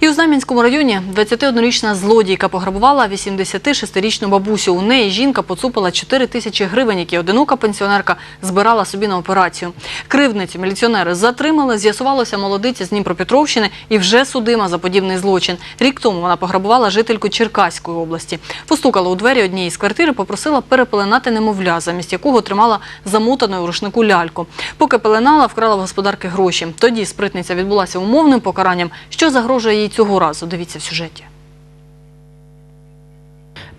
І у Знам'янському районі 21-річна злодійка пограбувала 86-річну бабусю. У неї жінка поцупила 4 тисячі гривень, які одинока пенсіонерка збирала собі на операцію. Кривдницю міліціонери затримали. З'ясувалося молодиця з Дніпропетровщини і вже судима за подібний злочин. Рік тому вона пограбувала жительку Черкаської області. Постукала у двері однієї з квартир, і попросила перепеленати немовля, замість якого тримала замотаною у рушнику ляльку. Поки пеленала, вкрала в господарки гроші. Тоді спритниця відбулася умовним покаранням. Що загрожує їй цього разу? Дивіться в сюжеті.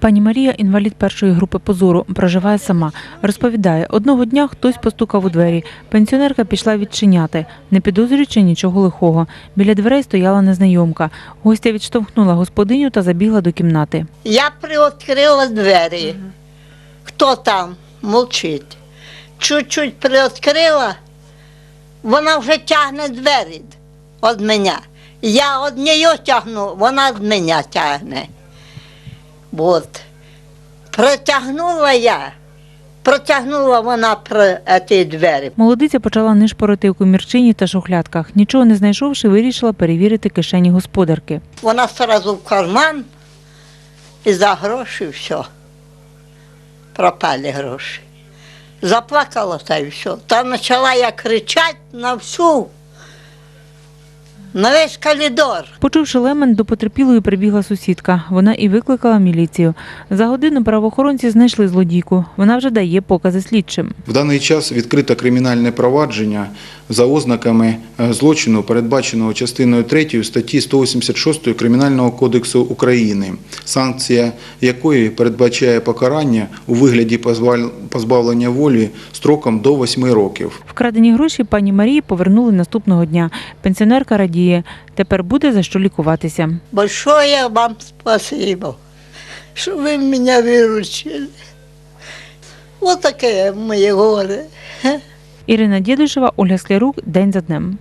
Пані Марія, інвалід першої групи позору, проживає сама. Розповідає, одного дня хтось постукав у двері. Пенсіонерка пішла відчиняти, не підозрюючи нічого лихого. Біля дверей стояла незнайомка. Гостя відштовхнула господиню та забігла до кімнати. Я приоткрила двері. Хто там? Мовчить. Чуть-чуть приоткрила, вона вже тягне двері від мене. Я від неї тягну, вона від мене тягне. От. Протягнула я, протягнула вона про ті двері. Молодиця почала нишпорити у комірчині та шухлядках. Нічого не знайшовши, вирішила перевірити кишені господарки. Вона одразу в карман і за гроші все. Пропали гроші. Заплакала та й все. Та почала я кричати на всю, на весь коридор. Почувши лемент, до потерпілої прибігла сусідка. Вона і викликала міліцію. За годину правоохоронці знайшли злодійку. Вона вже дає покази слідчим. В даний час відкрите кримінальне провадження за ознаками е, злочину, передбаченого частиною 3 статті 186 Кримінального кодексу України, санкція якої передбачає покарання у вигляді позбав- позбавлення волі строком до 8 років. Вкрадені гроші пані Марії повернули наступного дня. Пенсіонерка радіє. Тепер буде за що лікуватися. Большое вам спасибо, що ви мене виручили. Ось таке моє горе. Ірина Дідишева, Ольга Склярук. День за днем.